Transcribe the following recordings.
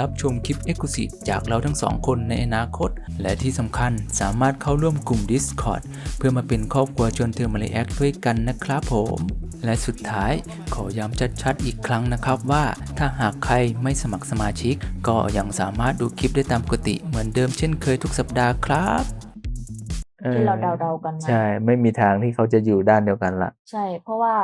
รับชมคลิป e x c l u s i v e จากเราทั้งสองคนในอนาคต และที่สำคัญสามารถเข้าร่วมกลุ่ม Discord เพื่อมาเป็นครอบครัวชวนเธอมาเลแอคด้วยกันนะครับผม และสุดท้ายขอย้ำชัดๆอีกครั้งนะครับว่า ถ้าหากใครไม่สมัครสมาชิก ก็ยังสามารถดูคลิปได้ตามปกติเหมือนเดิมเช่นเคยทุกสัปดาห์ครับที่เราเดาๆกันมาใช่ ไม่มีทางที่เขาจะอยู่ด้านเดียวกันละ ใช่ เพราะว่า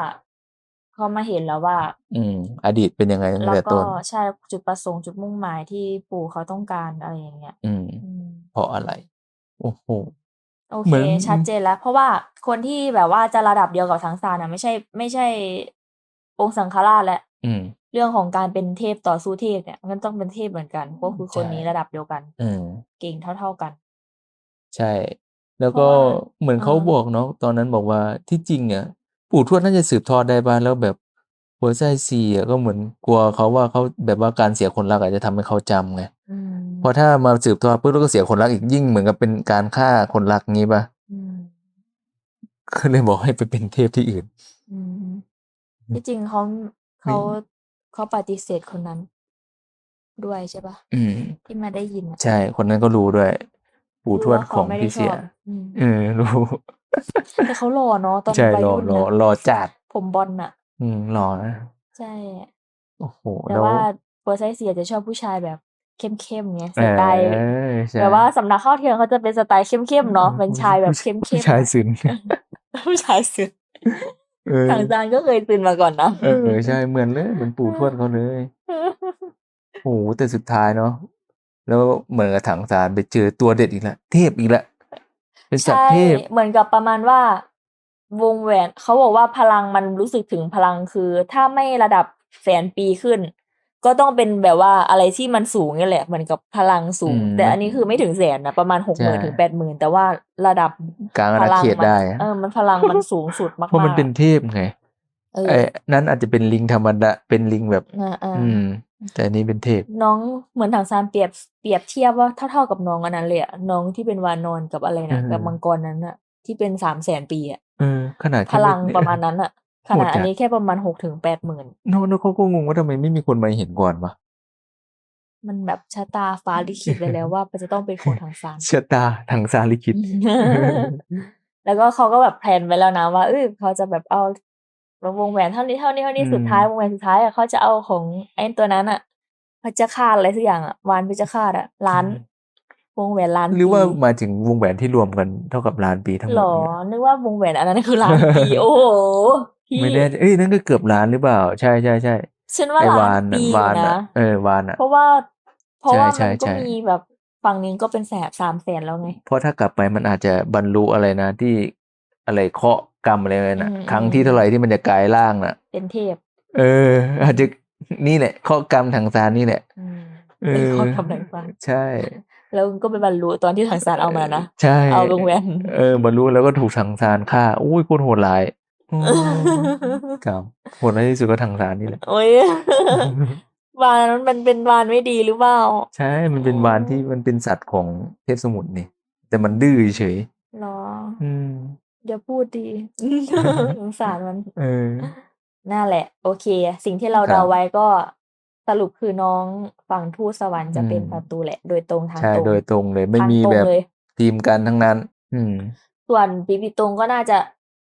เขามาเห็นแล้วว่า อืม อดีตเป็นยังไงตั้งแล้วแต่ก็ต้นใช่จุดประสงค์จุดมุ่งหมายที่ปู่เขาต้องการอะไรอย่างเงี้ยอืม อืม เพราะอะไร โอ้โห โอเหเคมือน ชัดเจนแล้ว เพราะว่าคนที่แบบว่าจะระดับเดียวกับสังสารน่ะไม่ใช่ ไม่ใช่ องค์สังฆราชและอืม เรื่องของการเป็นเทพต่อสู้เทพเนี่ยมันต้องเป็นเทพเหมือนกันก็คือคนใช่นี้ระดับเดียวกัน อืม เก่งเท่า ๆกัน ใช่ แล้วก็เพราะว่าเหมือนเขาอ่า บอกเนาะตอนนั้นบอกว่าที่จริงอะ ปู่ทวดน่าจะสืบทอดได้บ้างแล้วแบบหัวใจซีอะก็เหมือนกลัวเขาว่าเขาแบบว่าการเสียคนรักอาจจะทำให้เขาจำไงอืมเพราะถ้ามาสืบทอดปุ๊บแล้วก็เสียคนรักอีกยิ่งเหมือนกับเป็นการฆ่าคนรักงี้ป่ะอืมก็เลยบอกให้ไปเป็นเทพที่อื่นอืมที่จริงเขาเขาเขาปฏิเสธคนนั้น ด้วยใช่ปะอืมที่มาได้ยินอะใช่ คนนั้นก็รู้ด้วย ปู่ทวดรู้าของขาไม่ได้พี่เสียชอบอืมเออรู้ แต่เขาหล่อเนาะตอนใช่วัยรอรุ่นรอน่ะรอจัด ผมบอลน่ะ อืมรอนะใช่ โอ้โหแต่แล้วว่าเปอร์ไซเซียจะชอบผู้ชายแบบเข้มๆไงเอสไตล์อใช่แบบว่าสำนักข้าวเทียมเขาจะเป็นสไตล์เข้มๆเนาะเป็นชายแบบเข้มๆผู้ชายอะซึนผู้ชายสึกเออทางจานก็เคยตื่นมาก่อนนะเออเออใช่เหมือนเลยเหมือนปู่ทวดเขาเลยโอ้โหแต่สุดท้ายเนาะแล้วเหมือนกับถังสารไปเจอตัวเด็ดอีกแล้วเทพอีกแล้ว เป็นสัตใช่ว์เทพเหมือนกับประมาณว่าวงแหวนเขาบอกว่าพลังมันรู้สึกถึงพลังคือ ถ้าไม่ระดับแสนปีขึ้น ก็ต้องเป็นแบบว่าอะไรที่มันสูงนี่แหละเหมือนกับพลังสูง อืมแต่อันนี้คือไม่ถึงแสนนะประมาณหกหมื่นใช่ ถึงแปดหมื่นแต่ว่าระดับกลางอาพณาลัเขตมัได้เออมันพลังมันสูงสุดมากๆเพราะมันเป็นเทพไงเออไอ้นั้นอาจจะเป็นลิงธรรมดาเป็นลิงแบบ อ่าอ่าอืม แต่อันนี้เป็นเทพ น้องเหมือนทางซานเปรียบเปรียบเทียบว่าเท่าๆกับน้องอันนั้นเลยอะน้องที่เป็นวานอนกับอะไรนะเออกับมังกรนั้นอะที่เป็นสามแสนปีอะเออขนาดพแค่ลังไม่ประมาณนั้นอะขโหดนาดจัดอันนี้แค่ประมาณหกถึงแปดหมื่นโน้ตเขาก็งงว่าทำไมไม่มีคนมาเห็นก่อนวะมันแบบชะตาฟ้าลิขิตไว้แล้วว่ามันจะต้องเป็นของทางซานชะตาทางซาลิคิด แล้วก็เขาก็แบบแพลนไว้แล้วนะว่าเออเขาจะแบบเอา วงแหวนเท่านี้เท่านี้เท่านี้อืมสุดท้ายวงแหวนสุดท้ายอะเขาจะเอาของไอ้ตัวนั้นอะเพชฌฆาตอะไรสักอย่างอะวานเพชฌฆาตอะล้านวงแหวนล้านหรือว่าปีมาถึงวงแหวนที่รวมกันเท่ากับล้านปีทั้งหมหรดอเนี่ยนึกว่าวงแหวนอันนั้นคือล้านปีโอ้โหพี่ไม่แน่ใจเอ้ยนั่นก็เกือบล้านหรือเปล่า ใช่ใช่ใช่ฉันว่าไอ้ล้าวานนปีน่ะวานนะอะเออวานอะเพราะว่าเพราะว่าใช่มันใช่ก็ใช่มีแบบฝั่งนี้ก็เป็นแสนสามแสนแล้วไงเพราะถ้ากลับไปมันอาจจะบรรลุอะไรนะที่อะไรเคาะ กรรมอะไรเลยนะอืม ครั้งที่เท่าไหร่ที่มันจะกลายร่างน่ะ เป็นเทพเออ อาจจะนี่แหละเคาะกรรมทางซานนี่แหละอืมเอเป็นอข้อกำลังฟังใช่แล้วก็ไปบรรลุตอนที่ทางสารเอามานะ ใช่เอาวงแหวนเออบรรลุแล้วก็ถูกทางซานฆ่าอุ้ยโคตรโหดร้ายอืมกรรมโหดร้ายที่สุดก็ทางซานนี่แหละ โอ้ยวานนั้นมันเป็นวานไม่ดีหรือเปล่า ใช่ มันเป็นวานที่มันเป็นสัตว์ของเทพสมุทรนี่ แต่มันดื้อเฉยหรอ อืม เดี๋ยวพูดดี สงสารมัน เออ นั่นแหละ โอเค สิ่งที่เราครับ เดาไว้ก็สรุปคือน้องฝั่งทูตสวรรค์จะเป็นอืมศัตรูแหละ โดยตรงทางใช่ตรง โดยตรงเลยไม่ทางมีตรงแบบเลย ทีมกันทั้งนั้น อืม ส่วนปีปีตรงก็น่าจะ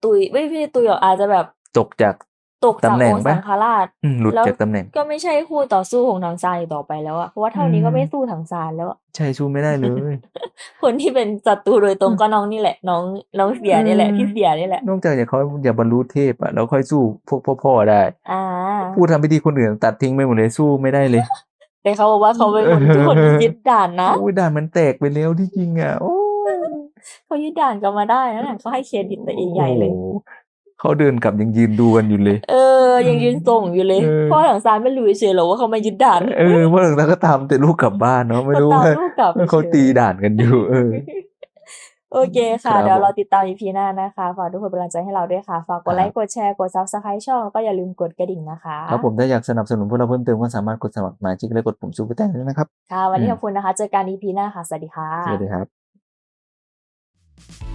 ตุยไม่ไม่ใช่ตุยหรอกอาจจะแบบ ตกจาก ตกจากตำแหน่งองค์ปะสังฆราชอืมหลุดแล้วจากตำแหน่ง ก็ไม่ใช่คู่ต่อสู้ของทางซานอีกต่อไปแล้วอะเพราะว่าเท่านี้ก็อืมไม่สู้ทางซานแล้วอะใช่สู้ไม่ได้เลย คนที่เป็นศัตรูโดยตรงก็น้องนี่แหละ น้องน้องเสียนี่แหละอืมพี่เสียนี่แหละนอกจากอย่าเขาอย่าบรรลุเทพอะแล้วค่อยสู้พวกพ่อๆได้อ่าผู้ทำพิธีคนอื่นตัดทิ้งไปหมดเลยสู้ไม่ได้เลย แต่เขาบอกว่าเขาเป็นคนเออทุกคนที่ยึดด่านนะโอ้ยด่านมันแตกไปแล้วที่จริงอะโอ้ยเขายึดด่านกลับมาได้นะน่ะเขาให้เครดิตตัวเองใหญ่เลยโอ้โเขาเดินกลับยังยืนดูกันอยู่เลย เออ ยังยืนส่งอยู่เลยเออพ่อหลังซานไม่รู้เฉยๆหรอกว่าเขามายึดด่านเออเมื่อหลังก็ตามแต่ลูกกลับบ้านเนาะไม่รู้เขาว่าตามลูกกลับเขาตีด่านกันอยู่ เออ โอเคค่ะครับเดี๋ยวผมเราติดตาม EP หน้านะคะฝากทุกคนเป็นกำลังใจให้เราด้วยค่ะ ฝากกดไลครัค์บกดแชร์กด subscribe ช่องแล้วก็อย่าลืมกดกระดิ่งนะคะครับผมถ้าอยากสนับสนุนพวกเราเพิ่มเติมก็สามารถกดสมัครสมาชิกและกดปุ่มซูเปอร์แตงด้วยนะครับค่ะวันนี้อืมขอบคุณนะคะ เจอกัน EP หน้าค่ะสวัสดีค่ะสวัสดีครับ